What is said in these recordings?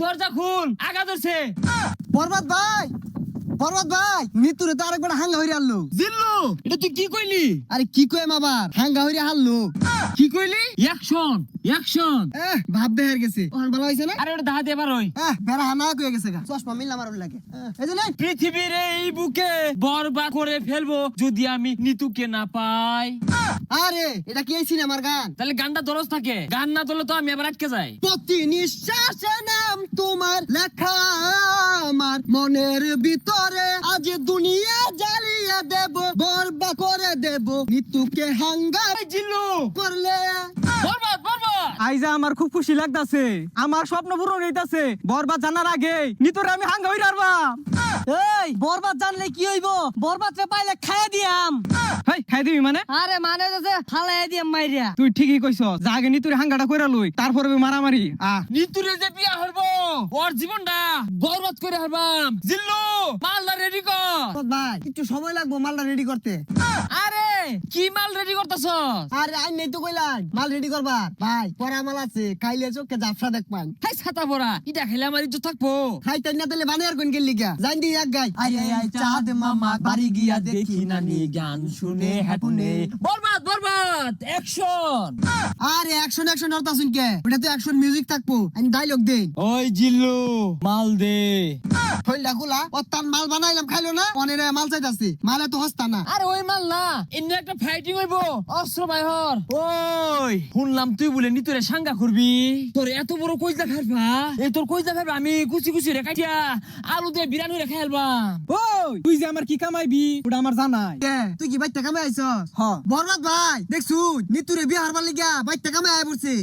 দরজা খুল আগা ধরছে বরবাদ ভাই। বরবাদ ভাই মৃত্যুরে তো আরেকবার হাঙ্গা হইরে আনলো। জিল্লু! এটা তুই কি কইলি? আরে কি কইম আবার? হাঙ্গা হইরে হারলো কি কইলি? অ্যাকশন অ্যাকশন এহ ভাব বেহার গেছে। ওখান ভালো না? আরে ওটা দাহাতে এবার এহ বেড়া হানা কয়ে গেছে গা। চশমা লাগে। এই যে নাই পৃথিবীর এই বুকে বরবাদ করে ফেলব যদি আমি নিতুকে না পাই। আরে এটা কি এই সিনেমার গান? তাহলে গানটা দরজ থাকে। গান না তোলে তো আমি আবার আটকে যাই। প্রতি নিঃশ্বাসে নাম তোমার লেখা আমার মনের ভিতরে। আজ দুনিয়া জ্বালিয়ে দেব বরবা করে দেব। মৃত্যুকে হাঙ্গার জিলু করলে আইজা আমার খুব খুশি লাগতাছে। আমার স্বপ্ন পূরণ হইতাছে। বরবাদ জানার আগে নিতরে আমি হাঙ্গা হই রারবাম এই বরবাদ জানলে কি হইব? বরবাদ রে পাইলে খাইয়া দিয়াম। হেই খাই দিবি মানে? আরে মানে যে ফালাই দিয়াম মাইরিয়া তুই ঠিকই কইছ যা আগে নিতুরে হাঙ্গাটা কইরা লই তারপরে আমি মারামারি। আ। নিতুরে যে বিয়া হরবো ওর জীবনটা বরবাদ করে হারবাম। জিল্লু মালদা রেডি কর। ভাই একটু সময় লাগবো মালটা রেডি করতে। কি মাল রেডি করতেছ আরে আই নেই তো কইলাম মাল রেডি করবার। ভাই পরা মাল আছে খাইলে চোখে জাফরা দেখ পান হাই ছাতা পড়া এটা খেলে আমার ইজ্জত থাকব। খাই তাই না তাহলে বানিয়ার কোন গেলি গা? জান দি এক গাই। আরে আই চাঁদ মামা বাড়ি গিয়া দেখি নানি গান শুনে হ্যাপুনে বরবাদ বরবাদ অ্যাকশন আরে অ্যাকশন অ্যাকশন অর্থ শুন কে? ওটা তো অ্যাকশন মিউজিক থাকব। আমি ডায়লগ দেন ওই জিল্লু মাল দে। হইলা গুলা অত্যান মাল বানাইলাম খাইলো না? অনেরে মাল চাইতাছে। মালে তো হস্তা না। আরে ওই মাল না এমনি একটা ফাইটিং হইবো। অস্ত্র বাইহর ওই শুনলাম তুই বলে নি তোরে সাঙ্গা করবি। তোর এত বড় কইজা খাইবা? এই তোর কইজা ফেলবা আমি কুচি কুচি রে কাটিয়া আলু দিয়ে বিরানি রে খেলবাম। ওই তুই যে আমার কি কামাইবি ওটা আমার জানাই কে? তুই কি বাইতে কামাই আইছ হ। বরবাদ ভাই দেখছু নিতুরে বিয়ে হারবার লিগা বাইতে কামাই আই পড়ছে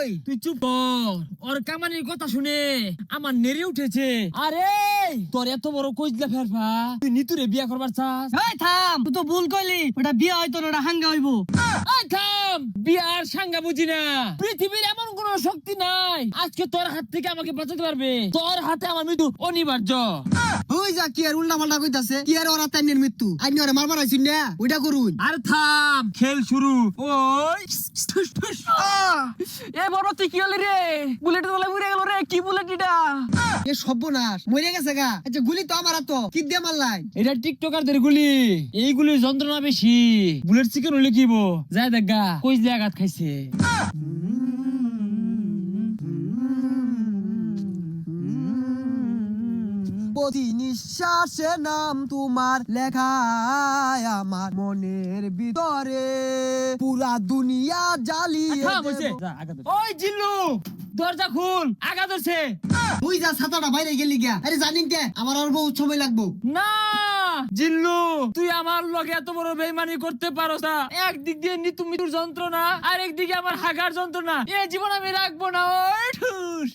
ওই তুই চুপ কর। ওর কামানির কথা শুনে আমার নেড়ে উঠেছে। আরে তোর এত বড় কইজলা তুই নিতুরে বিয়া করবার চাস? এই থাম। তুই তো ভুল কইলি। ওটা বিয়ে হয়তো না ওটা হাঙ্গা হইবো। এই থাম। বিয়ার সাঙ্গা বুঝি না। পৃথিবীর এমন কোন শক্তি নাই। আজকে তোর হাত থেকে আমাকে বাঁচাতে পারবে। তোর হাতে আমার মৃত্যু অনিবার্য। ওই যা কি আর উল্টা পাল্টা কইতাছে। কি আর ওরা তাইনের মৃত্যু? আইনি ওরে মারবার আইছুন না? ওইটা করুন। আর থাম খেল শুরু। ওই এ বড় তুই কি হলি রে? বুলেট তোলা উড়ে গেল রে কি বুলেট এটা? এ সর্বনাশ মরে গেছে গা। আচ্ছা গুলি তো আমার তো কি দিয়ে মারলাই? এটা টিকটকারদের গুলি। এইগুলির যন্ত্রণা বেশি। বুলেট চিকেন হলে কিব যায় দেখা গা কইজলে আঘাত খাইছে? প্রতি নিঃশ্বাসে নাম তোমার লেখায় আমার মনের ভিতরে। পুরা দুনিয়া জ্বালিয়ে ধর। ওই জিল্লু দরজা খুল আগা ধরছে তুই যা ছাতাটা বাইরে গেলি গা আরে জানিন কে? আমার আর বহুত সময় লাগবো। না জিল্লু তুই আমার লগে এত বড় বেইমানি করতে পারো না। একদিক দিয়ে নিতু মৃত্যুর যন্ত্রণা আর একদিকে আমার হাগার যন্ত্রণা। এ জীবন আমি রাখব না ওই ঠুস।